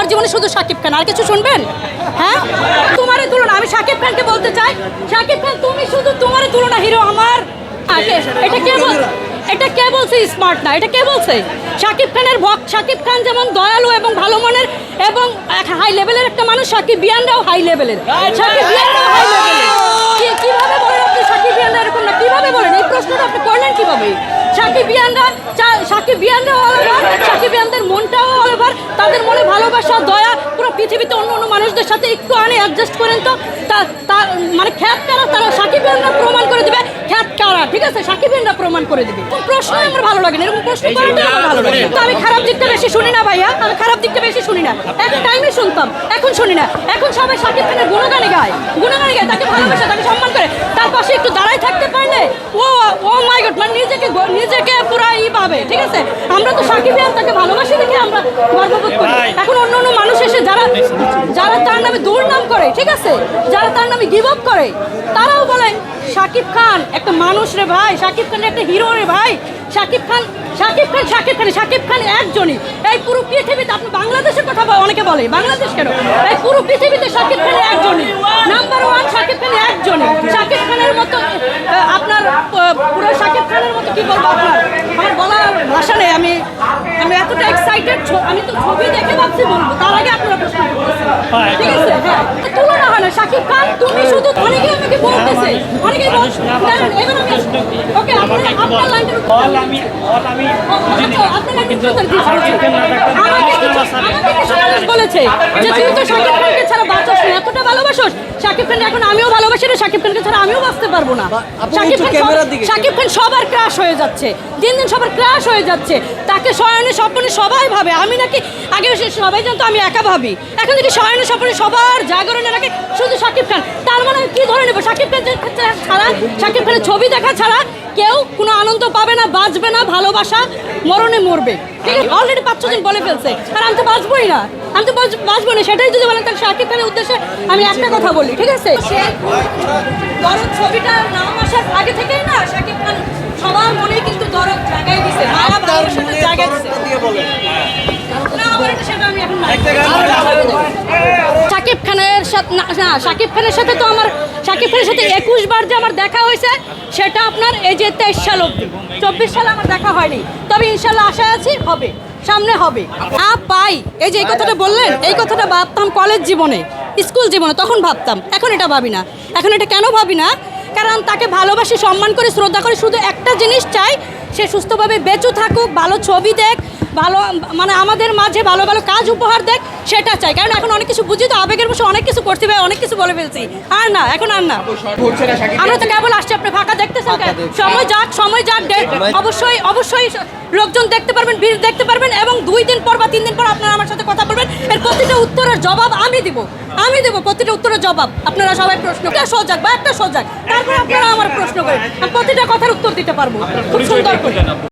আমার জীবনে শুধু শাকিব খান, আর কিছু শুনবেন? হ্যাঁ? তোমারে তুলনা, আমি শাকিব খানকে বলতে চাই। শাকিব খান, তুমি শুধু তোমারে তুলনা, হিরো আমার। এটা কে বল, এটা কে বলছে স্মার্ট না? এটা কে বলছে? শাকিব খানের ভক্ত শাকিব খান যেমন দয়ালু এবং ভালো মনের, এবং হাই লেভেলের একটা মানুষ শাকিব বিয়ানরাও হাই লেভেলের শাকিব বিয়ানরাও হাই লেভেলের কীভাবে বলেন আপনি সাকিব বিয়ানরা এরকম না? কীভাবে বলেন? এই প্রশ্নটা আপনি করলেন কীভাবে? সাকিব বিয়ানরা সাকিব বিয়ানরা অলভার সাকিব বিয়ানদের মনটাও অলভার তাদের মনে ভালোবাসা দয়া পুরো পৃথিবীতে অন্য অন্য মানুষদের সাথে একটু আনে অ্যাডজাস্ট করেন তো। তা- তা- মানে খ্যাত কারা তারা সাকিব বিয়ানরা প্রমাণ করে দিবে। খ্যাত কারা ঠিক আছে? সাকিব বিয়ানরা প্রমাণ করে দিবে। কোন প্রশ্ন আমার ভালো লাগে না এরকম প্রশ্ন করাটাই আমার ভালো লাগে তো আমি খারাপ দিকটা বেশি শুনি না ভাইয়া আমি খারাপ দিকটা বেশি শুনি না। এক টাইমে শুনতাম এখন শুনি না। এখন সবাই সাকিব খানের গুণগানে গায় গুণগানে গায় তাকে ভালোবাসে তাকে সম্মান করে। তার পাশে একটু দাঁড়ায় থাকতে পারলে ও ও মাই মানে নিজেকে নিজেকে পুরো ই পাবে ঠিক আছে? আমরা তো সাকিব তাকে ভালোবাসি দেখে আমরা গর্ববোধ করি। এখন অন্য অন্য মানুষ এসে যারা যারা তার নামে দুর্নাম করে ঠিক আছে? যারা তার নামে গিভ আপ করে তারাও বলেন শাকিব খান একটা মানুষ রে ভাই শাকিব খান একটা হিরো রে ভাই। শাকিব খান শাকিব খান শাকিব খান শাকিব খান একজনই। এই পুরো পৃথিবীতে আপনি বাংলাদেশের কথা বল- অনেকে বলে বাংলাদেশ কেন? এই পুরো পৃথিবীতে শাকিব খান একজনই। নাম্বার ওয়ান শাকিব খান একজনই। শাকিব খানের মতো আপনার পুরো কি বলব আপনার? আমার বলার ভাষা নেই। আমি আমি এতটা এক্সাইটেড আমি তো ছবি দেখে ভাবছি বলব তার আগে আপনারা প্রশ্ন করতেছেন। ঠিক আছে? হ্যাঁ তুলনা হয় না শাকিব খান তুমি শুধু অনেকে আমাকে বলতেছে অনেকে বলছে দাঁড়ান, আমি ওকে আপনার আপনার লাইনটার অল আমি অল আমি বুঝিনি আপনার লাইনটার কিন্তু উত্তর দিচ্ছি। শাকিব খান না থাকলে আমাকে কিছু- ভালোবাসা নেই। আমাকে বলেছে যে তুই তো শাকিব খানকে ছাড়া বাঁচস না এতটা ভালোবাসোস? শাকিব খান এখন আমিও ভালোবাসি না শাকিব খানকে ছাড়া আমিও বাঁচতে পারব না। শাকিব খান শাকিব সবার ক্রাশ হয়ে যাচ্ছে। দিন দিন সবার ক্রাশ হয়ে যাচ্ছে। তাকে শয়নে স্বপ্নে সবাই ভাবে। আমি নাকি আগে সবাই জানতো আমি একা ভাবি। এখন দেখি শয়নে স্বপ্নে সবার জাগরণে রাখে শুধু শাকিব খান। তার মানে কি ধরে নেব? শাকিব খান ছাড়া শাকিব খানের ছবি দেখা ছাড়া কেউ আনন্দ পাবে না বাঁচবে না ভালোবাসা মরণে মরবে। ঠিক আছে? অলরেডি পাঁচ ছদিন বলে ফেলছে। আর আমি তো বাঁচবই না। আমি তো বাঁচবো না। সেটাই যদি বলেন তাহলে শাকিব খানের উদ্দেশ্যে আমি একটা কথা বলি ঠিক আছে? সে দরদ ছবিটা নাম আসার আগে থেকেই না শাকিব খান সবার মনে কিন্তু দরদ জাগাই দিছে। মায়া ভালোবাসাটা জাগাই দিছে দরদটা দিয়ে বলেন না আমার এটা সেটা আমি এখন না একটা গান শাকিব খানের সাথে না শাকিব খানের সাথে তো আমার শাকিব খানের সাথে একুশ বার যে আমার দেখা হয়েছে, সেটা আপনার এই যে তেইশ সাল অব্দি চব্বিশ সালে আমার দেখা হয়নি। তবে ইনশাল্লাহ আশা আছি, হবে। সামনে হবে। আ, পাই। এই যে এই কথাটা বললেন, এই কথাটা ভাবতাম কলেজ জীবনে, স্কুল জীবনে, তখন ভাবতাম। এখন এটা ভাবি না। এখন এটা কেন ভাবি না? কারণ তাকে ভালোবাসি, সম্মান করে, শ্রদ্ধা করে, শুধু একটা জিনিস চাই, সে সুস্থভাবে বেঁচে থাকুক, ভালো ছবি দেখ ভালো মানে আমাদের মাঝে ভালো ভালো কাজ উপহার দেখ সেটা চাই। কারণ এখন অনেক কিছু বুঝি তো আবেগের বসে অনেক কিছু করতে ভাই অনেক কিছু বলে ফেলছি। আর না এখন আর না। আমরা তো কেবল আসছি আপনি ফাঁকা দেখতেছেন? সময় যাক সময় যাক অবশ্যই অবশ্যই লোকজন দেখতে পারবেন ভিড় দেখতে পারবেন এবং দুই দিন পর বা তিন দিন পর আপনারা আমার সাথে কথা বলবেন। এর প্রতিটা উত্তরের জবাব আমি দিব। আমি দেবো প্রতিটা উত্তরের জবাব। আপনারা সবাই প্রশ্ন সোজাক বা একটা সোজাক তারপর আপনারা আমার প্রশ্ন করেন। আমি প্রতিটা কথার উত্তর দিতে পারব। খুব সুন্দর করে।